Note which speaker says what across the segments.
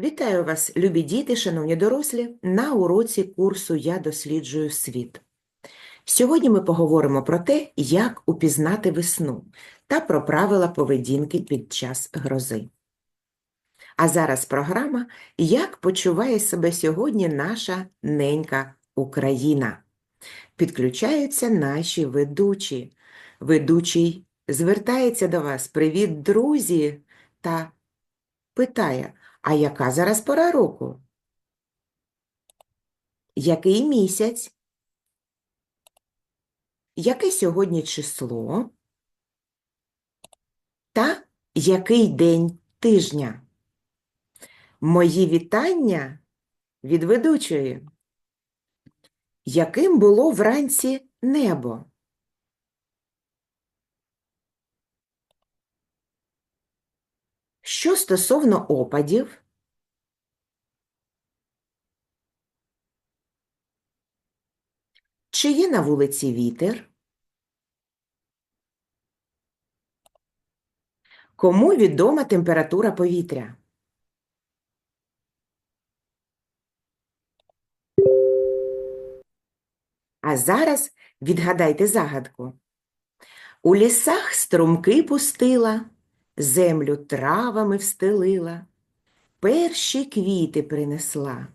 Speaker 1: Вітаю вас, любі діти, шановні дорослі, на уроці курсу Я досліджую світ. Сьогодні ми поговоримо про те, як упізнати весну та про правила поведінки під час грози. А зараз програма Як почуває себе сьогодні наша ненька Україна. Підключаються наші ведучі. Ведучий звертається до вас Привіт, друзі! та питає, а яка зараз пора року? Який місяць? Яке сьогодні число? Та який день тижня? Мої вітання від ведучої. Яким було вранці небо? Що стосовно опадів? Чи є на вулиці вітер? Кому відома температура повітря? А зараз відгадайте загадку. У лісах струмки пустила, землю травами встелила, перші квіти принесла.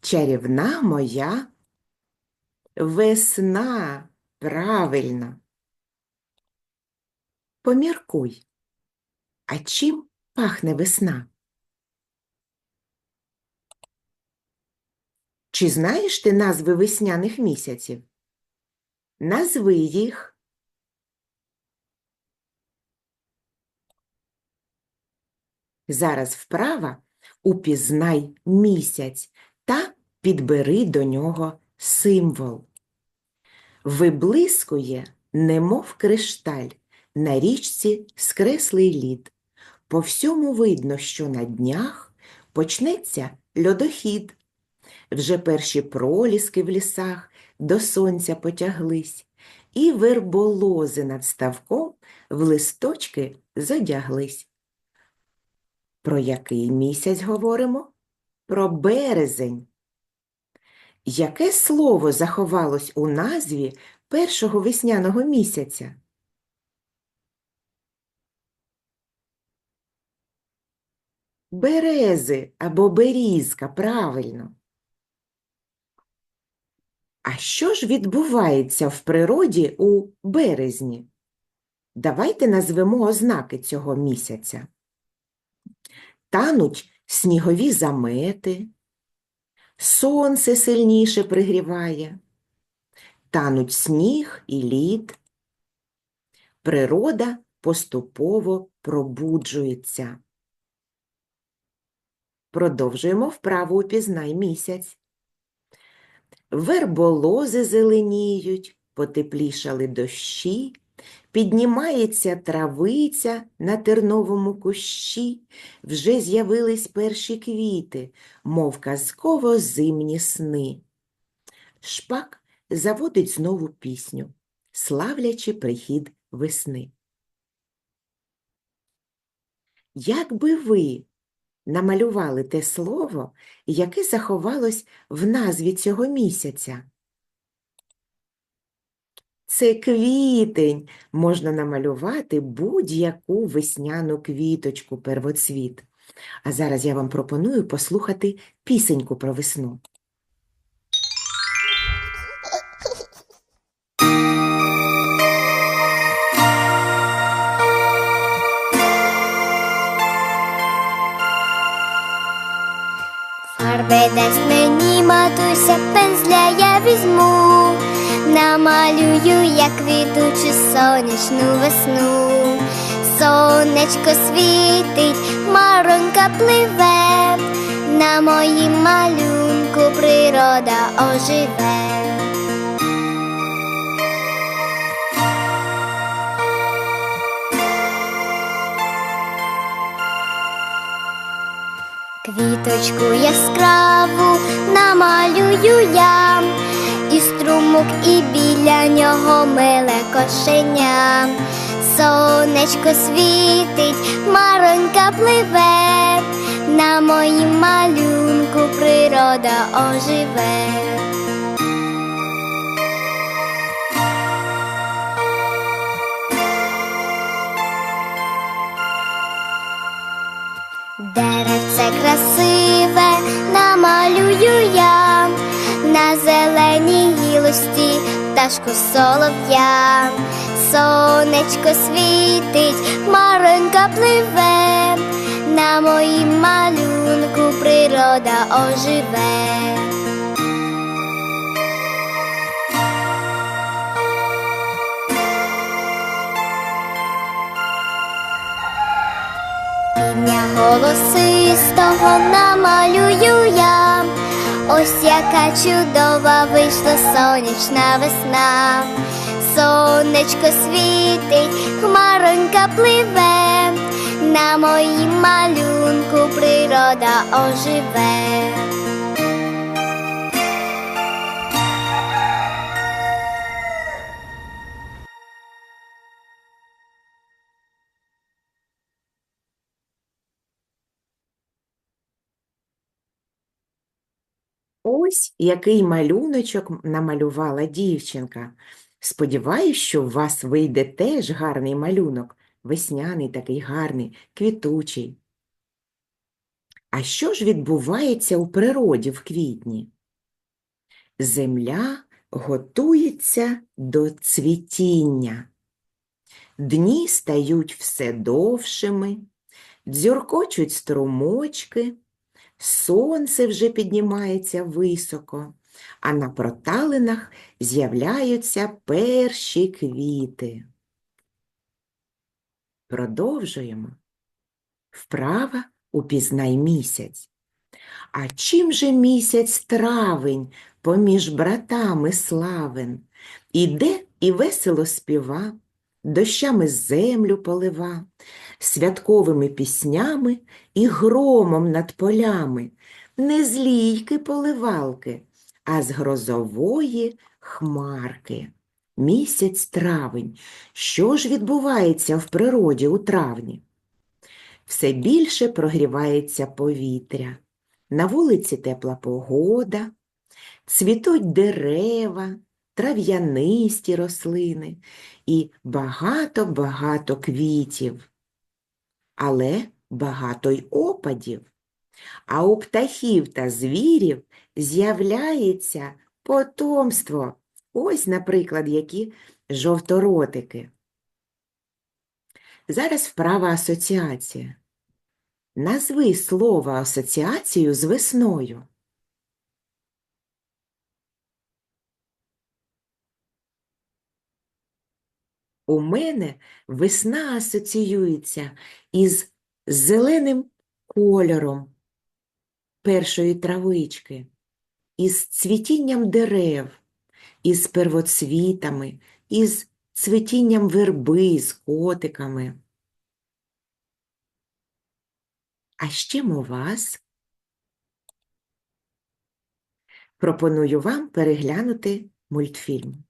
Speaker 1: Чарівна моя весна, правильно. Поміркуй, а чим пахне весна? Чи знаєш ти назви весняних місяців? Назви їх. Зараз вправа упізнай місяць та підбери до нього символ. Виблискує, немов кришталь, на річці скреслий лід. По всьому видно, що на днях почнеться льодохід. Вже перші проліски в лісах до сонця потяглись, і верболози над ставком в листочки задяглись. Про який місяць говоримо? Про березень. Яке слово заховалось у назві першого весняного місяця? Берези або берізка, правильно. А що ж відбувається в природі у березні? Давайте назвемо ознаки цього місяця. Тануть снігові замети, сонце сильніше пригріває, тануть сніг і лід. Природа поступово пробуджується. Продовжуємо вправу «Упізнай місяць». Верболози зеленіють, потеплішали дощі, піднімається травиця на терновому кущі, вже з'явились перші квіти, мов казково зимні сни. Шпак заводить знову пісню, славлячи прихід весни. Як би ви намалювали те слово, яке заховалось в назві цього місяця? Це квітень. Можна намалювати будь-яку весняну квіточку первоцвіт. А зараз я вам пропоную послухати пісеньку про весну.
Speaker 2: Фарби дасть мені, матуся, пензля я візьму, намалюю, як квітучу сонячну весну. Сонечко світить, маронька пливе, на моїм малюнку природа оживе. Квіточку яскраву намалюю я, струмок, і біля нього миле кошеня. Сонечко світить, маронька пливе, на моїм малюнку природа оживе. Деревце пташку солов'я. Сонечко світить, хмаронька пливе, на моїм малюнку природа оживе. Півня голосистого намалюю я, ось яка чудова вийшла сонячна весна. Сонечко світить, хмаронька пливе, на моїм малюнку природа оживе.
Speaker 1: Ось який малюночок намалювала дівчинка. Сподіваюсь, що у вас вийде теж гарний малюнок, весняний такий гарний, квітучий. А що ж відбувається у природі в квітні? Земля готується до цвітіння. Дні стають все довшими, дзюркочуть струмочки, сонце вже піднімається високо, а на проталинах з'являються перші квіти. Продовжуємо. Вправа упізнай місяць. А чим же місяць травень поміж братами славен? Іде і весело співа, дощами землю полива, святковими піснями і громом над полями, не з лійки поливалки, а з грозової хмарки. Місяць травень. Що ж відбувається в природі у травні? Все більше прогрівається повітря. На вулиці тепла погода, цвітуть дерева, трав'янисті рослини і багато-багато квітів. Але багато й опадів. А у птахів та звірів з'являється потомство. Ось, наприклад, які жовторотики. Зараз вправа асоціація. Назви слово асоціацію з весною. У мене весна асоціюється із зеленим кольором першої травички, із цвітінням дерев, із первоцвітами, із цвітінням верби з котиками. А з чим у вас? Пропоную вам переглянути мультфільм.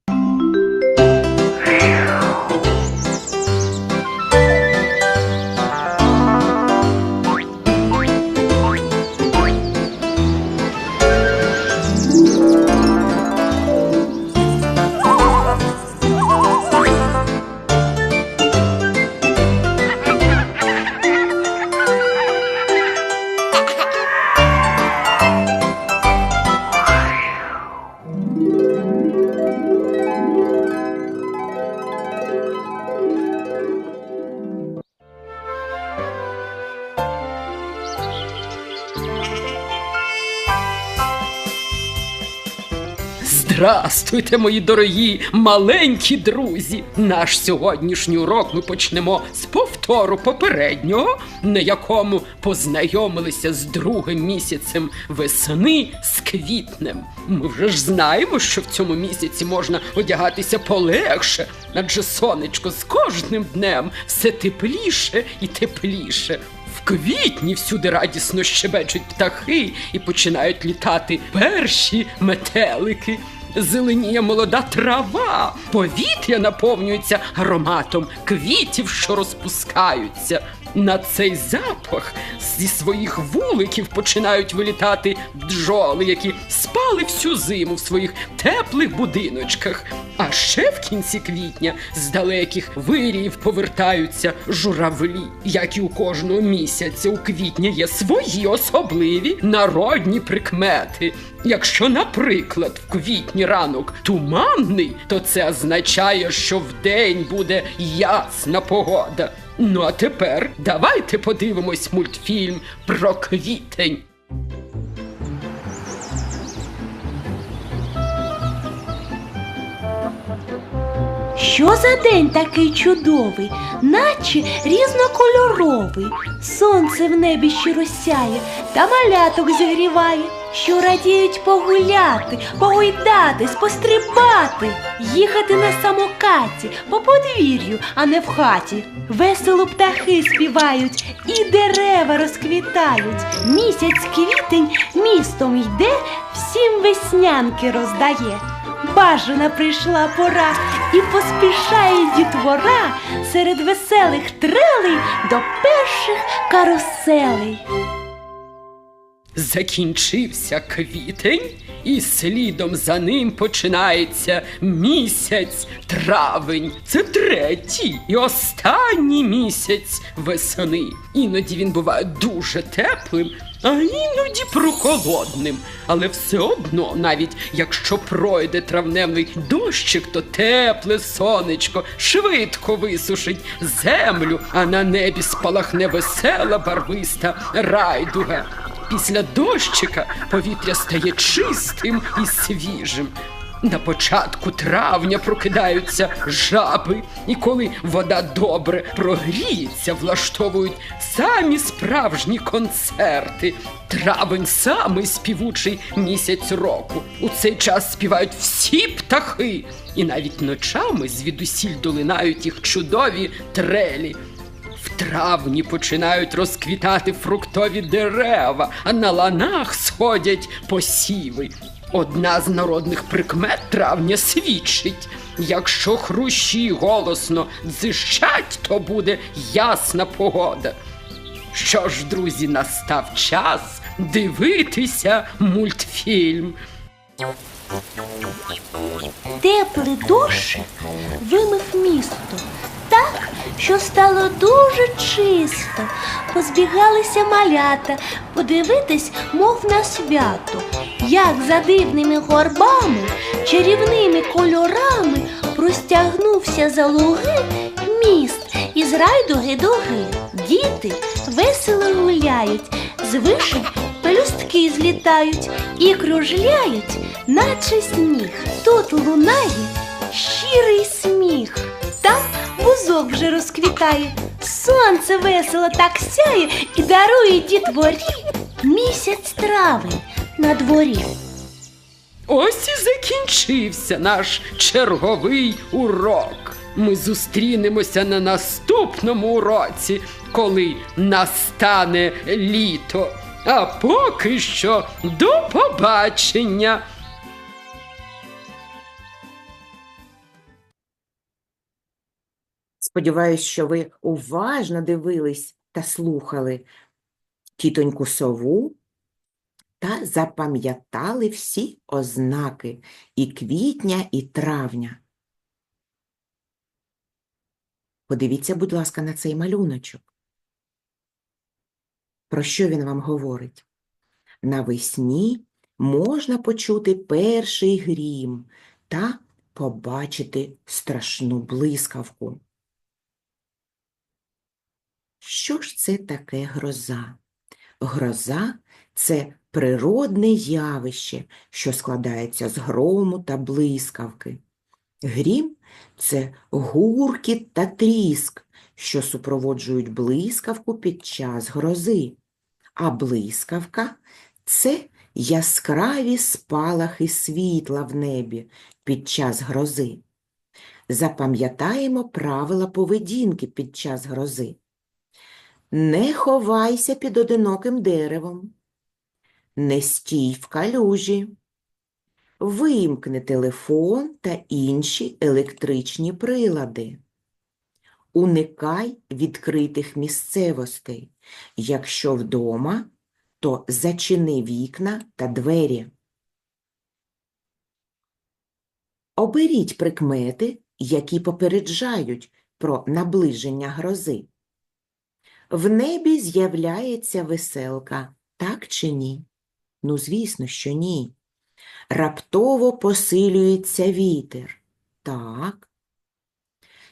Speaker 3: Здрастуйте, мої дорогі маленькі друзі! Наш сьогоднішній урок ми почнемо з повтору попереднього, на якому познайомилися з другим місяцем весни з квітнем. Ми вже ж знаємо, що в цьому місяці можна одягатися полегше, адже сонечко з кожним днем все тепліше і тепліше. В квітні всюди радісно щебечуть птахи і починають літати перші метелики. Зеленіє молода трава, повітря наповнюється ароматом квітів, що розпускаються. На цей запах зі своїх вуликів починають вилітати бджоли, які спали всю зиму в своїх теплих будиночках. А ще в кінці квітня з далеких виріїв повертаються журавлі. Як і у кожного місяця у квітні є свої особливі народні прикмети. Якщо, наприклад, в квітні ранок туманний, то це означає, що вдень буде ясна погода. Ну а тепер давайте подивимось мультфільм про квітень.
Speaker 4: Що за день такий чудовий, наче різнокольоровий. Сонце в небі щиро сяє та маляток зігріває, що радіють погуляти, погойдатись, пострибати, їхати на самокаті по подвір'ю, а не в хаті. Весело птахи співають і дерева розквітають. Місяць квітень містом йде, всім веснянки роздає. Бажана прийшла пора і поспішає дітвора серед веселих трелей до перших каруселей.
Speaker 3: Закінчився квітень, і слідом за ним починається місяць травень. Це третій і останній місяць весни. Іноді він буває дуже теплим, а іноді прохолодним. Але все одно, навіть якщо пройде травневий дощик, то тепле сонечко швидко висушить землю, а на небі спалахне весела барвиста райдуга. Після дощика повітря стає чистим і свіжим. На початку травня прокидаються жаби, і коли вода добре прогріється, влаштовують самі справжні концерти. Травень самий співучий місяць року. У цей час співають всі птахи, і навіть ночами звідусіль долинають їх чудові трелі. Травні починають розквітати фруктові дерева, а на ланах сходять посіви. Одна з народних прикмет травня свідчить. Якщо хрущі голосно дзищать, то буде ясна погода. Що ж, друзі, настав час дивитися мультфільм.
Speaker 4: Теплий дощик вимив місто так, що стало дуже чисто. Позбігалися малята подивитись, мов на свято, як за дивними горбами, чарівними кольорами простягнувся за луги міст із райдуги доги. Діти весело гуляють, з вишень пелюстки злітають і кружляють, наче сніг. Тут лунає щирий сміх. Там бузок вже розквітає, сонце весело так сяє і дарує дітворі місяць травень на дворі.
Speaker 3: Ось і закінчився наш черговий урок. Ми зустрінемося на наступному уроці, коли настане літо. А поки що до побачення.
Speaker 1: Сподіваюсь, що ви уважно дивились та слухали тітоньку сову та запам'ятали всі ознаки і квітня, і травня. Подивіться, будь ласка, на цей малюночок. Про що він вам говорить? Навесні можна почути перший грім та побачити страшну блискавку. Що ж це таке гроза? Гроза це природне явище, що складається з грому та блискавки. Грім це гуркіт та тріск, що супроводжують блискавку під час грози. А блискавка це яскраві спалахи світла в небі під час грози. Запам'ятаємо правила поведінки під час грози. Не ховайся під одиноким деревом, не стій в калюжі, вимкни телефон та інші електричні прилади. Уникай відкритих місцевостей. Якщо вдома, то зачини вікна та двері. Оберіть прикмети, які попереджають про наближення грози. В небі з'являється веселка, так чи ні? Ну, звісно, що ні. Раптово посилюється вітер. Так.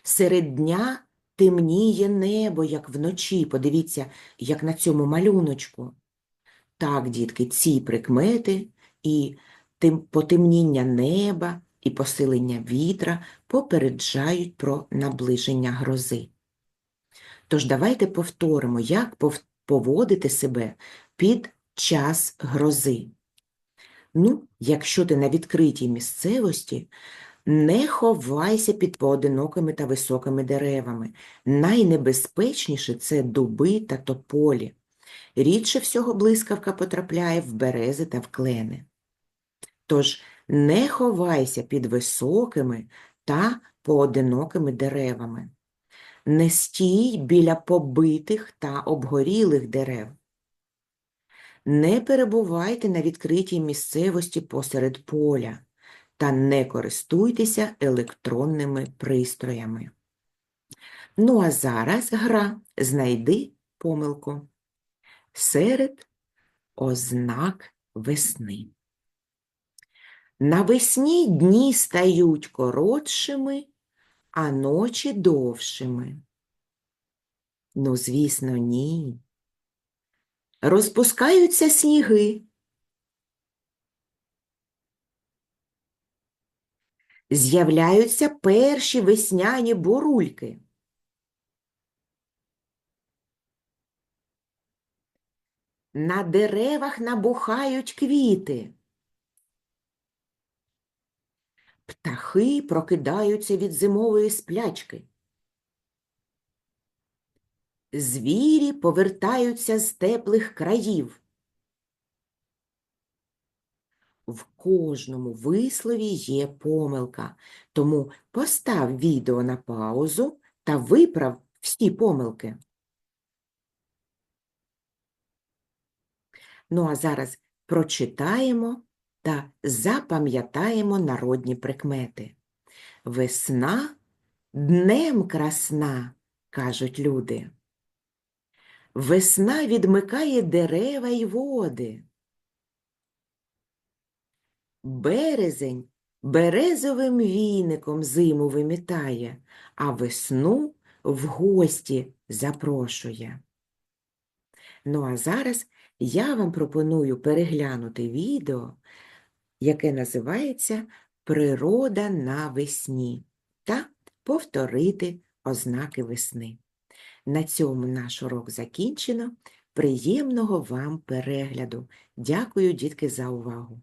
Speaker 1: Серед дня темніє небо, як вночі. Подивіться, як на цьому малюночку. Так, дітки, ці прикмети і потемніння неба і посилення вітра попереджають про наближення грози. Тож давайте повторимо, як поводити себе під час грози. Ну, якщо ти на відкритій місцевості, не ховайся під поодинокими та високими деревами. Найнебезпечніше це дуби та тополі. Рідше всього блискавка потрапляє в берези та в клени. Тож не ховайся під високими та поодинокими деревами. Не стій біля побитих та обгорілих дерев. Не перебувайте на відкритій місцевості посеред поля та не користуйтеся електронними пристроями. Ну а зараз гра «Знайди помилку» серед ознак весни. Навесні дні стають коротшими, а ночі довшими. Ну, звісно, ні. Розпускаються сніги. З'являються перші весняні бурульки. На деревах набухають квіти. Птахи прокидаються від зимової сплячки. Звірі повертаються з теплих країв. В кожному вислові є помилка, тому постав відео на паузу та виправ всі помилки. Ну а зараз прочитаємо та запам'ятаємо народні прикмети. Весна днем красна, кажуть люди. Весна відмикає дерева й води. Березень березовим віником зиму вимітає, а весну в гості запрошує. Ну а зараз я вам пропоную переглянути відео, яке називається Природа на весні та повторити ознаки весни. На цьому наш урок закінчено. Приємного вам перегляду. Дякую, дітки, за увагу.